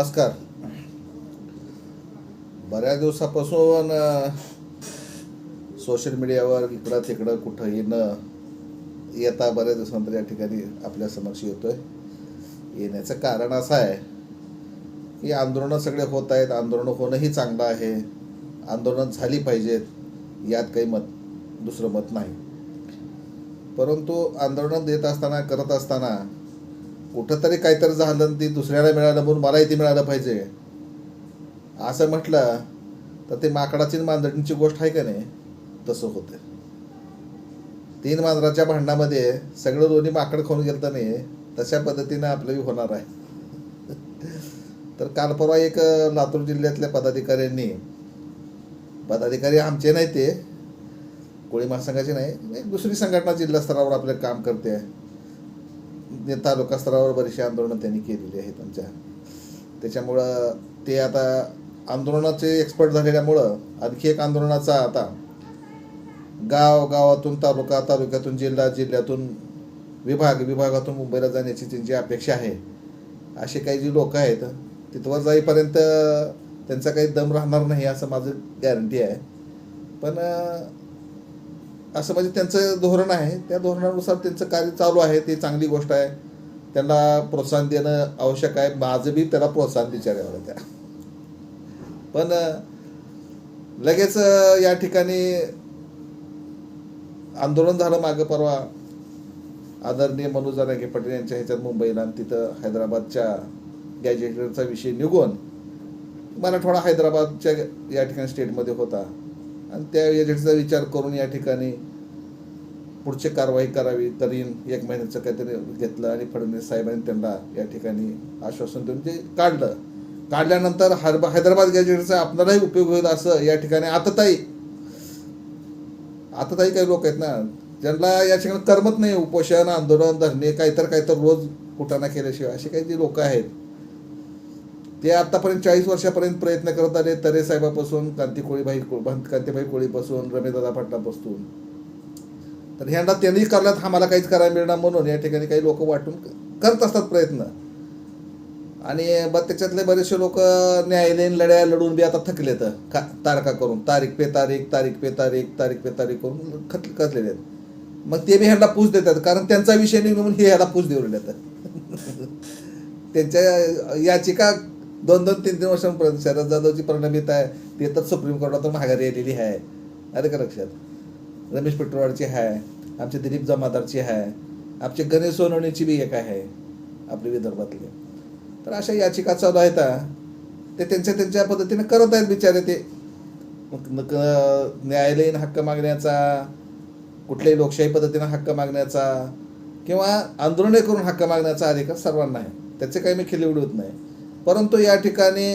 नमस्कार. बऱ्याच दिवसापासून सोशल मीडियावर इकडं तिकडं कुठंही न येता बऱ्याच दिवसानंतर या ठिकाणी आपल्या समक्ष येतोय. येण्याचं कारण असं आहे की आंदोलनं सगळे होत आहेत. आंदोलनं होणंही चांगलं आहे. आंदोलनं झाली पाहिजेत यात काही मत दुसरं मत नाही. परंतु आंदोलनं देत असताना करत असताना कुठंतरी काहीतरी झालं आणि ती दुसऱ्याला मिळालं म्हणून मलाही ते मिळालं पाहिजे. असं म्हटलं तर ते माकडाची मांजरींची गोष्ट आहे का नाही? तसं होतं तीन मांजराच्या भांडणामध्ये सगळं दोन्ही माकड खाऊन गेलं तर नाही तशा पद्धतीनं आपलंही होणार आहे. तर काल परवा एक लातूर जिल्ह्यातल्या पदाधिकाऱ्यांनी पदाधिकारी आमचे नाही ते कोळी महासंघाचे नाही एक दुसरी संघटना जिल्हा स्तरावर आपलं काम करते. आहे तालुका स्तरावर बरीचशी आंदोलनं त्यांनी केलेली आहेत आमच्या. त्याच्यामुळं ते आता आंदोलनाचे एक्सपर्ट झालेल्यामुळं आणखी एक आंदोलनाचा आता गाव गावातून तालुका तालुक्यातून जिल्हा जिल्ह्यातून विभाग विभागातून मुंबईला जाण्याची त्यांची अपेक्षा आहे. असे काही जी लोक आहेत तिथवर जाईपर्यंत त्यांचा काही दम राहणार नाही असं माझं गॅरंटी आहे. पण असं म्हणजे त्यांचं धोरण आहे. त्या धोरणानुसार त्यांचं कार्य चालू आहे. ती चांगली गोष्ट आहे. त्यांना प्रोत्साहन देणं आवश्यक आहे. माझं बी त्याला प्रोत्साहन विचारावं त्या पण लगेच या ठिकाणी आंदोलन झालं मागं परवा. आदरणीय मनोज जरांगे पाटील यांच्या ह्याच्यात मुंबईला आणि तिथं हैदराबादच्या गॅजेटरचा विषय निघून मराठवाडा हैदराबादच्या या ठिकाणी स्टेटमध्ये होता. आणि त्या एजंटचा विचार करून या ठिकाणी पुढची कारवाई करावी करीन एक महिन्याचं काहीतरी घेतलं आणि फडणवीस साहेबांनी त्यांना या ठिकाणी आश्वासन देऊन ते काढलं. काढल्यानंतर हरब हैदराबाद गॅजेटचा आपणालाही उपयोग होईल असं या ठिकाणी आतताई आतताई काही लोक आहेत ना ज्यांना या ठिकाणी करमत नाही उपोषण आंदोलन धरणे काहीतर काहीतर रोज कुटाणा केल्याशिवाय असे काही जे लोक आहेत ते आतापर्यंत चाळीस वर्षापर्यंत प्रयत्न करत आले तरे साहेबापासून कांती कोळीबाई कांतीबाई कोळीपासून रमेशदादा पाटलापासून. तर ह्यांना त्यांनी करण्यात आम्हाला काहीच करायला मिळणार म्हणून या ठिकाणी काही लोक वाटून करत असतात प्रयत्न. आणि मग त्याच्यातले बरेचसे लोक न्यायालयीन लढ्या लढून बी आता थकलेत का तारखा करून. तारीख पे तारीख तारीख पे तारीख तारीख पे तारीख करून खत खचलेले आहेत. मग ते बी ह्यांना पूज देतात कारण त्यांचा विषय नाही म्हणून हे ह्याला पूज देऊन देतात त्यांच्या याचिका दोन दोन तीन तीन वर्षांपर्यंत शरद जाधवची परिणमित आहे. ते तर सुप्रीम कोर्टातून माघारी आलेली आहे. अरे का लक्षात? रमेश पेट्रोवाडची आहे. आमचे दिलीप जमादारची आहे. आमचे गणेश सोनवणेची बी एक आहे. आपली विदर्भातली. तर अशा याचिका चालू आहेत ते त्यांच्या त्यांच्या पद्धतीने करत आहेत बिचारे ते. न- क- न्यायालयीन हक्क मागण्याचा कुठल्याही लोकशाही पद्धतीनं हक्क मागण्याचा किंवा आंदोलने करून हक्क मागण्याचा अधिकार सर्वांना आहे. त्याचे काही मी खिल्ली उडवत नाही. परंतु या ठिकाणी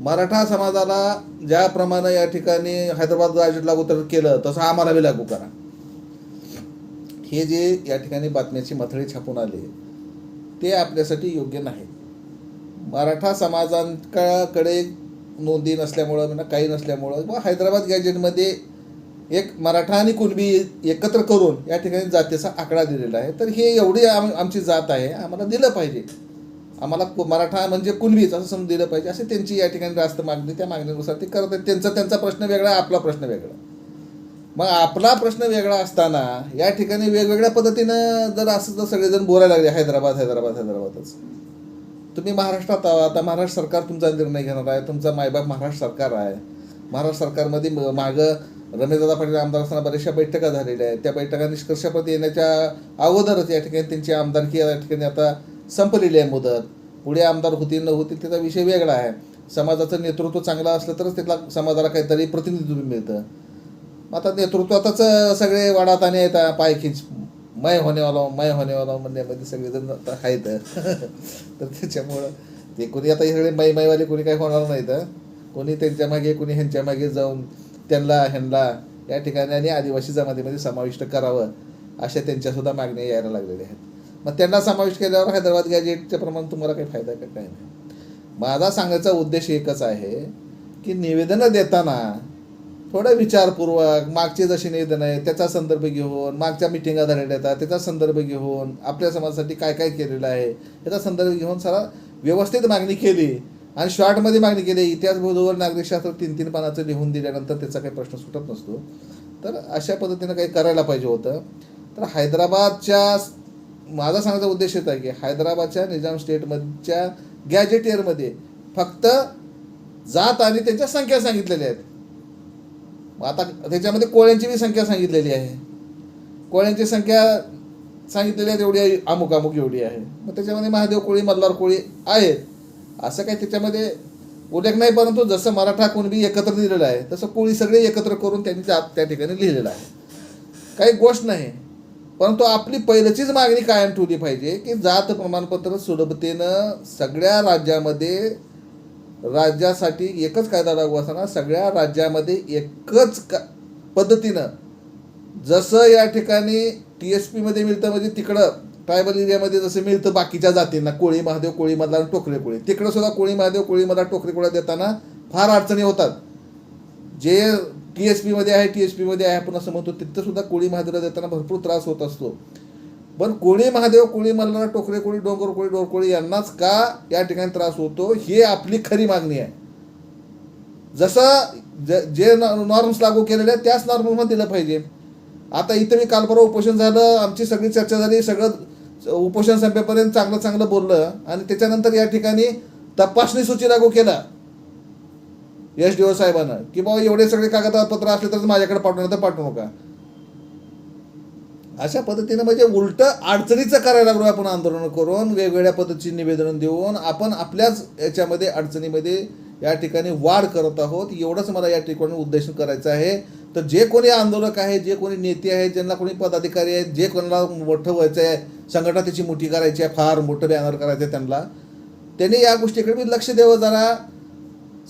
मराठा समाजाला ज्याप्रमाणे या ठिकाणी हैदराबाद राजट लागू तर केलं तसं आम्हाला बी लागू करा. हे जे या ठिकाणी बातम्याची मथळी छापून आले ते आपल्यासाठी योग्य नाही. मराठा समाजांकडे नोंदी नसल्यामुळं म्हणा काही नसल्यामुळं व हैदराबाद गॅजेटमध्ये एक मराठा आणि कुणबी एकत्र करून या ठिकाणी जातीचा आकडा दिलेला आहे तर हे एवढी आम आमची जात आहे आम्हाला दिलं पाहिजे. आम्हाला कु- मराठा म्हणजे कुणबीच असं समजून दिलं पाहिजे. असे त्यांची या ठिकाणी जास्त मागणी त्या मागणीनुसार ते करत आहेत. त्यांचा त्यांचा प्रश्न वेगळा आपला प्रश्न वेगळा. मग आपला प्रश्न वेगळा असताना या ठिकाणी वेगवेगळ्या पद्धतीनं जर असं जर सगळेजण बोलायला लागले हैदराबाद हैदराबाद हैदराबादच. तुम्ही महाराष्ट्रात आहात आता महाराष्ट्र सरकार तुमचा निर्णय घेणार आहे. तुमचा मायबाप महाराष्ट्र सरकार आहे. महाराष्ट्र सरकारमध्ये मागं रमेशदादा पाटील आमदार असताना बऱ्याचशा बैठका झालेल्या आहेत. त्या बैठका निष्कर्षाप्रती येण्याच्या अगोदरच या ठिकाणी त्यांची आमदारकी या ठिकाणी आता संपलेली आहे मुदत. पुढे आमदार होतील न होतील त्याचा विषय वेगळा आहे. समाजाचं नेतृत्व चांगलं असलं तरच त्याला समाजाला काहीतरी प्रतिनिधित्व मिळतं. मग आता नेतृत्वातच सगळे वाडाताने येतात पायखीच मय होणेवाला मय होणेवाला म्हणण्यामध्ये म्हणजे सगळेजण आता आहेत. तर त्याच्यामुळं ते कोणी आता हे सगळे मय मयवाले कोणी काही होणार नाहीत. तर कोणी त्यांच्या मागे कोणी ह्यांच्या मागे जाऊन त्यांना ह्यांना या ठिकाणी आणि आदिवासी जमातीमध्ये समाविष्ट करावं अशा त्यांच्यासुद्धा मागण्या यायला लागलेल्या आहेत. मग त्यांना समाविष्ट केल्यावर हैदराबाद गॅजेटच्या प्रमाण तुम्हाला काही फायदा आहे का? काय नाही. माझा सांगायचा उद्देश एकच आहे की निवेदनं देताना थोडं विचारपूर्वक मागचे जसे निवेदन आहे त्याचा संदर्भ घेऊन मागच्या मिटिंगा झालेल्या येतात त्याचा संदर्भ घेऊन आपल्या समाजासाठी काय काय केलेलं आहे याचा संदर्भ घेऊन सारा व्यवस्थित मागणी केली आणि शॉर्टमध्ये मागणी केली. इतिहास नागरिकशास्त्र तीन तीन पानाचं लिहून दिल्यानंतर त्याचा काही प्रश्न सुटत नसतो. तर अशा पद्धतीनं काही करायला पाहिजे होतं. तर हैदराबादच्या माझा सांगायचा उद्देश येत आहे की हैदराबादच्या निजाम स्टेटमधच्या गॅजेटियरमध्ये फक्त जात आणि त्यांच्या संख्या सांगितलेल्या आहेत. मग आता त्याच्यामध्ये कोळ्यांची बी संख्या सांगितलेली आहे. कोळ्यांची संख्या सांगितलेली आहे एवढी अमुक अमुक एवढी आहे. मग त्याच्यामध्ये महादेव कोळी मल्हार कोळी आहेत. असं काही त्याच्यामध्ये उल्लेख नाही परंतु जसं मराठा कुणबी एकत्र लिहिलेलं आहे तसं कोळी सगळे एकत्र करून त्यांनी त्या त्या ठिकाणी लिहिलेलं आहे. काही गोष्ट नाही. परंतु आपली पहिलीचीच मागणी कायम ठेवली पाहिजे की जात प्रमाणपत्र सुलभतेनं सगळ्या राज्यामध्ये राज्यासाठी एकच कायदा लागू असताना सगळ्या राज्यामध्ये एकच का पद्धतीनं जसं या ठिकाणी टी एस पीमध्ये मिळतं म्हणजे तिकडं ट्रायबल एरियामध्ये जसं मिळतं बाकीच्या जातींना कोळी महादेव कोळीमधला टोकरे कोळी. तिकडं सुद्धा कोळी महादेव कोळीमधला टोकरे कोळ्या देताना फार अडचणी होतात. जे टी एस पीमध्ये आहे टी एस पीमध्ये आहे आपण असं म्हणतो तिथंसुद्धा कोळी महादेवला देताना भरपूर त्रास होत असतो. पण कोळी महादेव कोळी मल्हार टोकरे कोळी डोंगर कोळी डोरकोळी यांनाच का या ठिकाणी त्रास होतो? हे आपली खरी मागणी आहे. जसं ज- जे नॉर्म्स लागू केलेले आहेत त्याच नॉर्ममध्ये दिलं पाहिजे. आता इथं मी काल परवा उपोषण झालं आमची सगळी चर्चा झाली सगळं उपोषण संपेपर्यंत चांगलं चांगलं बोललं आणि त्याच्यानंतर या ठिकाणी तपासणी सूची लागू केला. एस डी ओ साहेबांना. की बाबा एवढे सगळे कागदपत्र असले तर माझ्याकडे पाठवणार तर पाठवू नका. अशा पद्धतीनं म्हणजे उलट अडचणीचं करायला लागलो आपण आंदोलन करून वेगवेगळ्या पद्धतीची निवेदन देऊन आपण आपल्याच याच्यामध्ये अडचणीमध्ये या ठिकाणी वाढ करत आहोत. एवढंच मला या ठिकाणी उद्देशन करायचं आहे. तर जे कोणी आंदोलक आहे जे कोणी नेते आहेत ज्यांना कोणी पदाधिकारी आहेत जे कोणाला मोठं व्हायचं आहे संघटना त्याची मोठी करायची आहे फार मोठं बॅनर करायचं आहे त्यांना त्यांनी या गोष्टीकडे मी लक्ष द्यावं जरा.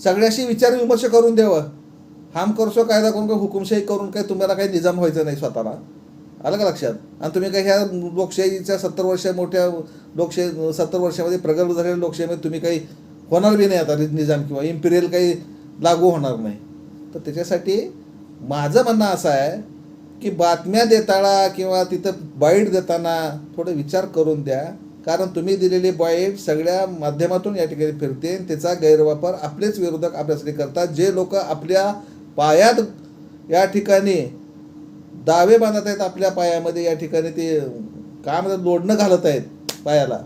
सगळ्याशी विचार विमर्श करून द्यावं हाम करसो कायदा करून काय हुकुमशाही करून काय तुम्हाला काही निजाम व्हायचं नाही स्वतःला. आलं का लक्षात? आणि तुम्ही काही ह्या लोकशाहीच्या सत्तर वर्ष मोठ्या लोकशाही सत्तर वर्षामध्ये प्रगल्भ झालेल्या लोकशाहीमध्ये तुम्ही काही होणार बी नाही आता निजाम किंवा इम्पिरियल काही लागू होणार नाही. तर त्याच्यासाठी माझं म्हणणं असं आहे की बातम्या देताना किंवा तिथं बाईट देताना थोडं विचार करून द्या. कारण तुम्ही दिलेली बाईट सगळ्या माध्यमातून या ठिकाणी फिरते त्याचा गैरवापर आपलेच विरोधक आपल्यासाठी करतात. जे लोक आपल्या पायात या ठिकाणी दावे बांधत आहेत आपल्या पायामध्ये या ठिकाणी ते काय म्हणतात लोडणं घालत आहेत पायाला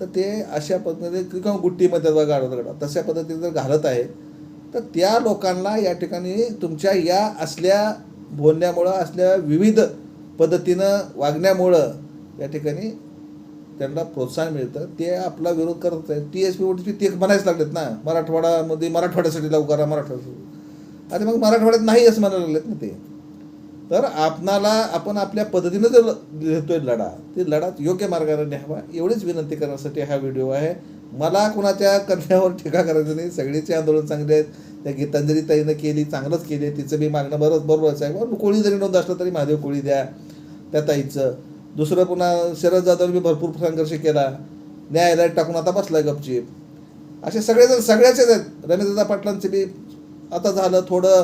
तर ते अशा पद्धतीने किंवा गुट्टीमध्ये बघा तशा पद्धतीने जर घालत आहे तर त्या लोकांना या ठिकाणी तुमच्या या असल्या बोलण्यामुळं असल्या विविध पद्धतीनं वागण्यामुळं या ठिकाणी त्यांना प्रोत्साहन मिळतं. ते आपला विरोध करत आहेत. T S P O T P ते म्हणायच लागलेत ना. मराठवाड्यामध्ये मराठवाड्यासाठी लवकरा मराठवाड्यासाठी आणि मग मराठवाड्यात नाही असं म्हणायला लागलेत ना ते. तर आपणाला आपण आपल्या पद्धतीनं जो लिहितोय लढा ते लढा योग्य मार्गाने न्यावा एवढीच विनंती करण्यासाठी हा व्हिडिओ आहे. मला कुणाच्या कन्यावर टीका करायचं नाही. सगळीचे आंदोलन चांगले आहेत. त्या गीतांजली ताईनं केली चांगलंच केली. तिचं बी मागणं बरंच बरोबरच आहे कोळी जरी नोंद असलं तरी महादेव कोळी द्या त्या ताईचं. दुसरं पुन्हा शरद जाधव बी भरपूर संघर्ष केला. न्यायालयात टाकून आता बसला गपचीप. असे सगळेजण सगळ्याचेच आहेत. रमेशदादा पाटलांचे बी आता झालं थोडं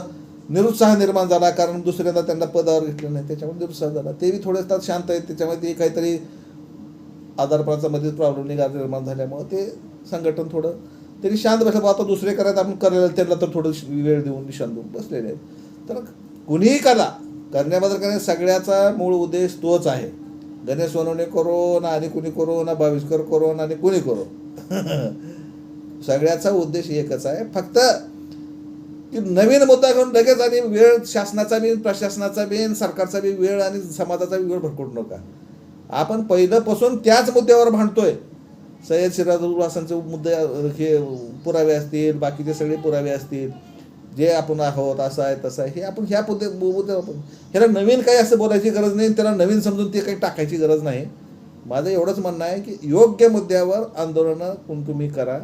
निरुत्साह निर्माण झाला कारण दुसऱ्यांदा त्यांना पदावर घेतलं नाही. त्याच्यामुळे निरुत्साह झाला. ते बी थोडे तास शांत आहेत. त्याच्यामुळे ते काहीतरी आजारपणाचा मध्ये प्रॉब्लेम निघा निर्माण झाल्यामुळं ते संघटन थोडं त्यांनी शांत बसलं. बा आता दुसरे करायचं आपण करायला त्यांना तर थोडं वेळ देऊन निशान देऊन बसलेले आहेत. तर कुणीही कला करण्याबद्दल करण्या सगळ्याचा मूळ उद्देश तोच आहे. गणेश सोनवणे करो ना आणि कुणी करो ना भाविष्कर करो ना आणि कुणी करो. सगळ्याचा उद्देश एकच आहे. फक्त की नवीन मुद्दा घेऊन लगेच आणि वेळ शासनाचा बी प्रशासनाचा बी सरकारचा बी वेळ आणि समाजाचा बी वेळ भरकटू नका. आपण पहिल्यापासून त्याच मुद्द्यावर भांडतोय. सय्यद सिराजुल हासनचे मुद्दे हे पुरावे असतील बाकीचे सगळे पुरावे असतील. जे आपण आहोत असं आहे तसं आहे हे आपण ह्या मुद्दे मुद्द्यावर आपण ह्याला नवीन काही असं बोलायची गरज नाही त्याला नवीन समजून ते काही टाकायची गरज नाही. माझं एवढंच म्हणणं आहे की योग्य मुद्द्यावर आंदोलनं कोण तुम्ही करा.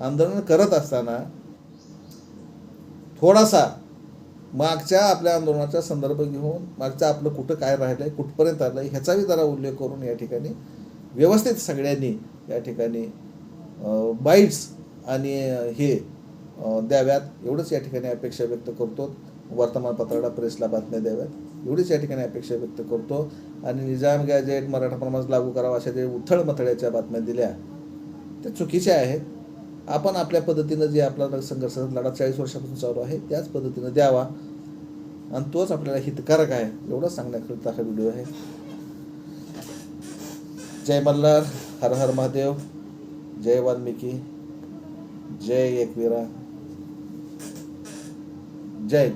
आंदोलन करत असताना थोडासा मागच्या आपल्या आंदोलनाचा संदर्भ घेऊन मागचं आपलं कुठं काय राहिलं आहे कुठपर्यंत आलं आहे ह्याचाही जरा उल्लेख करून या ठिकाणी व्यवस्थित सगळ्यांनी या ठिकाणी बाईट्स आणि हे द्याव्यात. एवढंच या ठिकाणी अपेक्षा व्यक्त करतो. वर्तमानपत्राला प्रेसला बातम्या द्याव्यात. एवढीच या ठिकाणी अपेक्षा व्यक्त करतो. आणि निजाम गॅजेट मराठा प्रमाणात लागू करावा अशा जे उथळ मथळ्याच्या बातम्या दिल्या. त्या चुकीच्या आहेत. आपण आपल्या पद्धतीनं जे आपला संघर्ष लढा चाळीस वर्षापासून चालू आहे त्याच पद्धतीनं द्यावा. आणि तोच आपल्याला हितकारक आहे. एवढं सांगण्याकरिता हा व्हिडिओ आहे. जय मल्हार. हर हर महादेव. जय वाल्मिकी. जय एकवीरा. जय